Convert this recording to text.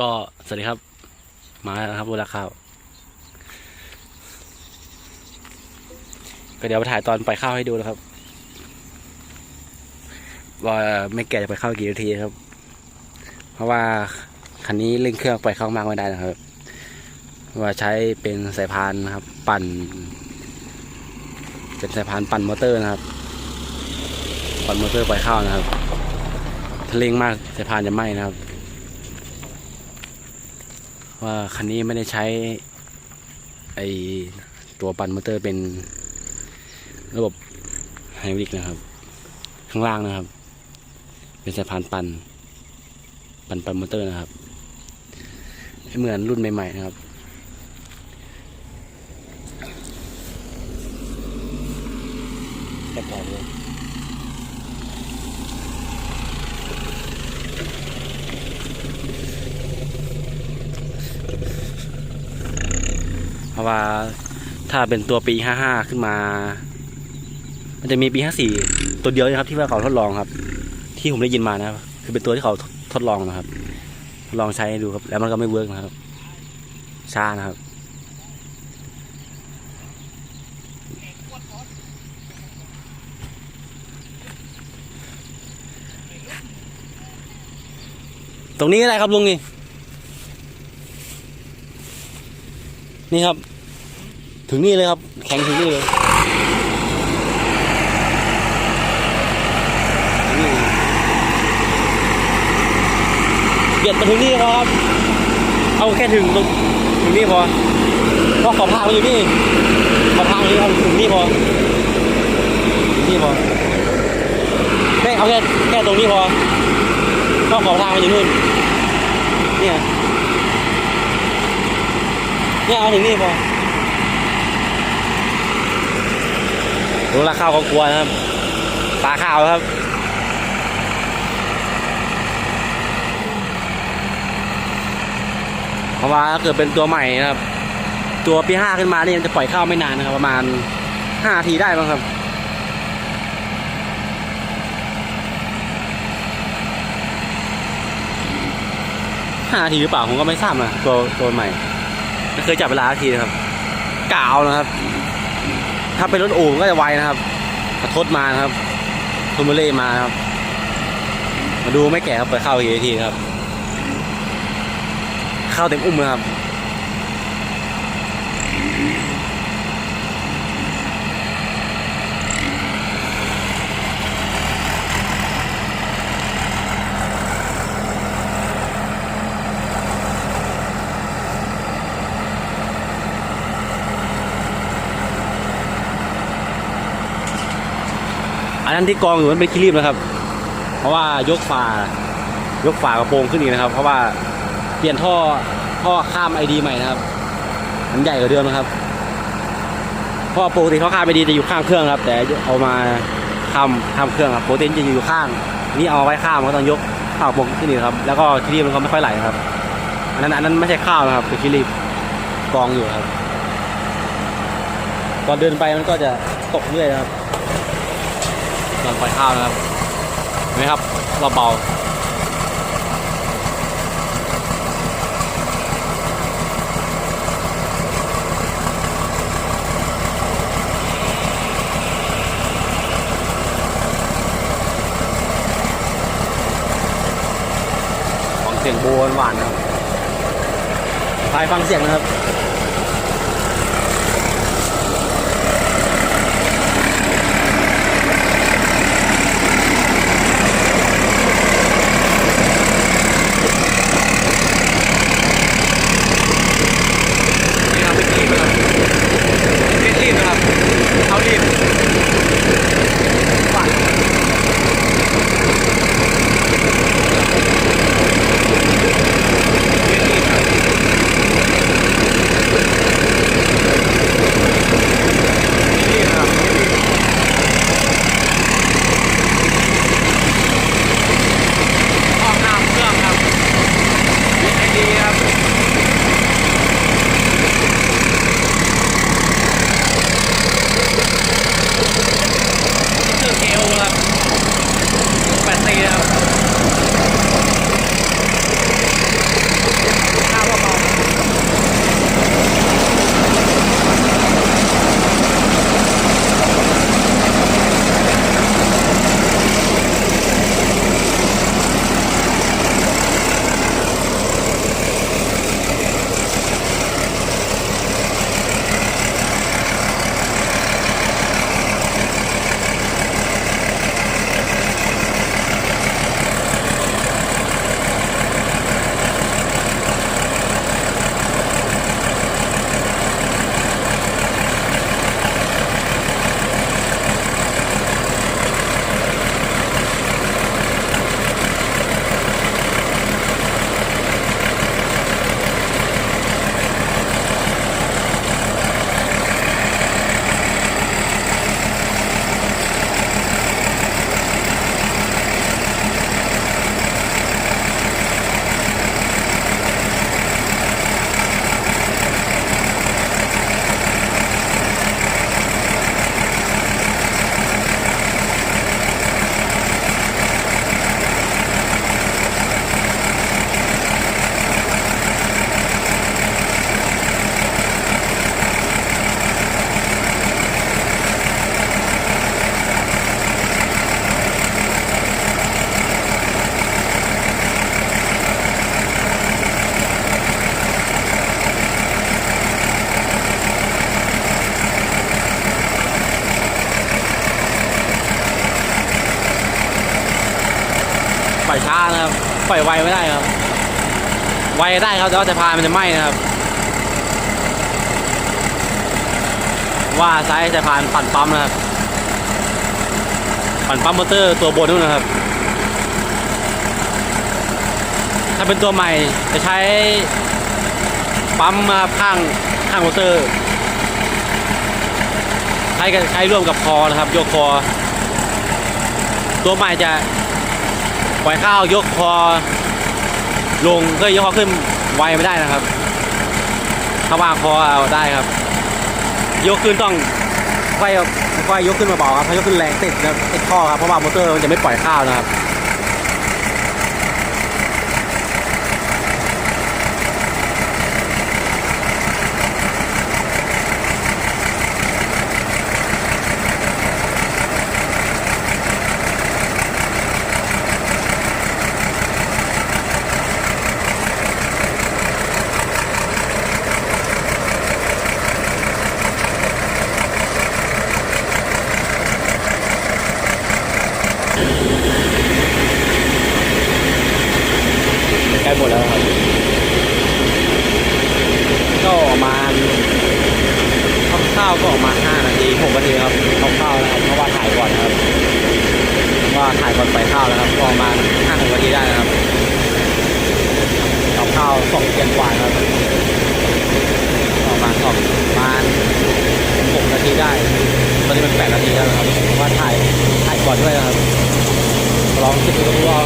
ก็สวัสดีครับ มาแล้วครับเวลาข้าว ก็เดี๋ยวไปถ่ายตอนปล่อยข้าวให้ดูนะครับ ว่าไม่แก่จะไปเข้าวกี่นาทีครับ เพราะว่าคันนี้เร่งเครื่องปล่อยข้าวมากไม่ได้นะครับ ว่าใช้เป็นสายพานนะครับ ปั่น เป็นสายพานปั่นมอเตอร์นะครับ ปั่นมอเตอร์ปล่อยข้าวนะครับถ้าเร่งมากสายพานจะไหม้นะครับ ว่าคันนี้ไม่ได้ใช้ไอตัวปั่นมอเตอร์เป็นระบบไฮดรอลิกนะครับ ข้างล่างนะครับ เป็นสายพานปั่นปั่นปั่นมอเตอร์นะครับเหมือนรุ่นใหม่ ๆ นะครับแค่พอเลย ราะว่าถ้าเป็นตัวปีห้าห้าขึ้นมา มันจะมีปีห้าสี่ตัวเดียวนะครับที่ว่าเขาทดลองครับ ที่ผมได้ยินมานะครับ คือเป็นตัวที่เขาทดลองนะครับ ทดลองใช้ดูครับ แล้วมันก็ไม่เวิร์กนะครับช้านะครับตรงนี้อะไรครับลุงนี่ นี่ครับ ถึงนี่เลยครับ แข็งถึงนี่เลยเลยเบียดมาถึงนี่พอครับ เอาแค่ถึงตรงถึงนี่พอเพราะขอบทางมันอยู่นี่ขอบทางนอยู่เอาถึงนี่พอถึงนี่พอแค่เอาแค่แค่ตรงนี้พอก็ขอทางมาอยู่นู่นเนี่ย เนี่ยเอาถึงนี่พอรู้ราข้าวก็กลัวนะครับปลาข้าวครับเพราะว่าถ้าเกิดเป็นตัวใหม่นะครับ ตัวปีห้าขึ้นมานี่มันจะปล่อยข้าวไม่นานนะครับ ประมาณห้าทีได้บ้างครับห้าทีหรือเปล่าผมก็ไม่ทราบนะตัวตัวใหม่ ไม่เคยจับเวลาทีนะครับกาวนะครับ ถ้าเป็นรถโอ่งก็จะไวนะครับกระทดมานะครับทุมเล่มาครับ มาดูไม่แก่ครับไปเข้าอีกทีนะครับ เข้าเต็มอุ้มนะครับ อันนั้นที่กองอยู่มันเป็นคิรีบนะครับ เพราะว่ายกฝายกฝากระโปรงขึ้นอีกนะครับ เพราะว่าเปลี่ยนท่อท่อข้ามไอดีใหม่นะครับ มันใหญ่กว่าเดิมนะครับเพราะว่าปกติท่อข้ามไอดีจะอยู่ข้างเครื่องครับ แต่เอามาข้ามข้ามเครื่องครับปกติจะอยู่ข้าง นี่เอาไว้ข้ามก็ต้องยกข้าวกระโปรงขึ้นอีกครับ แล้วก็คิรีบมันก็ไม่ค่อยไหลครับ อันนั้นอันนั้นไม่ใช่ข้าวนะครับเป็นคิรีบกองอยู่ครับตอนเดินไปมันก็จะตกเรื่อยนะครับ ตอนปล่อยข้าวนะครับเห็นไหมครับเราเบาฟังเสียงโบนหวานครับพายฟังเสียงนะครับ ปล่อยช้านะครับ ปล่อยไวไม่ได้ครับ ไวได้ครับแต่ว่าสายพามันจะไหม้นะครับ ว่าซ้ายสายพานปั่นปั๊มนะครับ ปั่นปั๊มมอเตอร์ตัวบนนู่นนะครับ ถ้าเป็นตัวใหม่จะใช้ปั๊มมาข้างข้างมอเตอร์ใช้กับใช้ร่วมกับคอนะครับ โยกคอ ตัวใหม่จะ ปล่อยข้าวยกคอลงก็ยกคอขึ้นไวไม่ได้นะครับ ถ้าวางคอเอาได้ครับ ยกขึ้นต้องค่อยค่อยยกขึ้นมาเบาครับถ้ายกขึ้นแรงติดนะติดข้อครับเพราะว่ามอเตอร์มันจะไม่ปล่อยข้าวนะครับ ใกล้หมดแล้วครับ ก็ประมาณคร่าวๆก็ออกมา 5 นาที6นาทีครับคร่าวๆนะครับ เพราะว่าถ่ายก่อนนะครับว่าถ่ายก่อนไป ข้าวนะครับประมาณ5นาทีได้นะครับกับข้าวสองเกียนกว่าครับประมาณสองประมาณ6นาทีได้ตอนนี้มันแปดนาทีแล้วนะครับว่าถ่ายถ่ายก่อนด้วยนะครับลองคิดดูว่า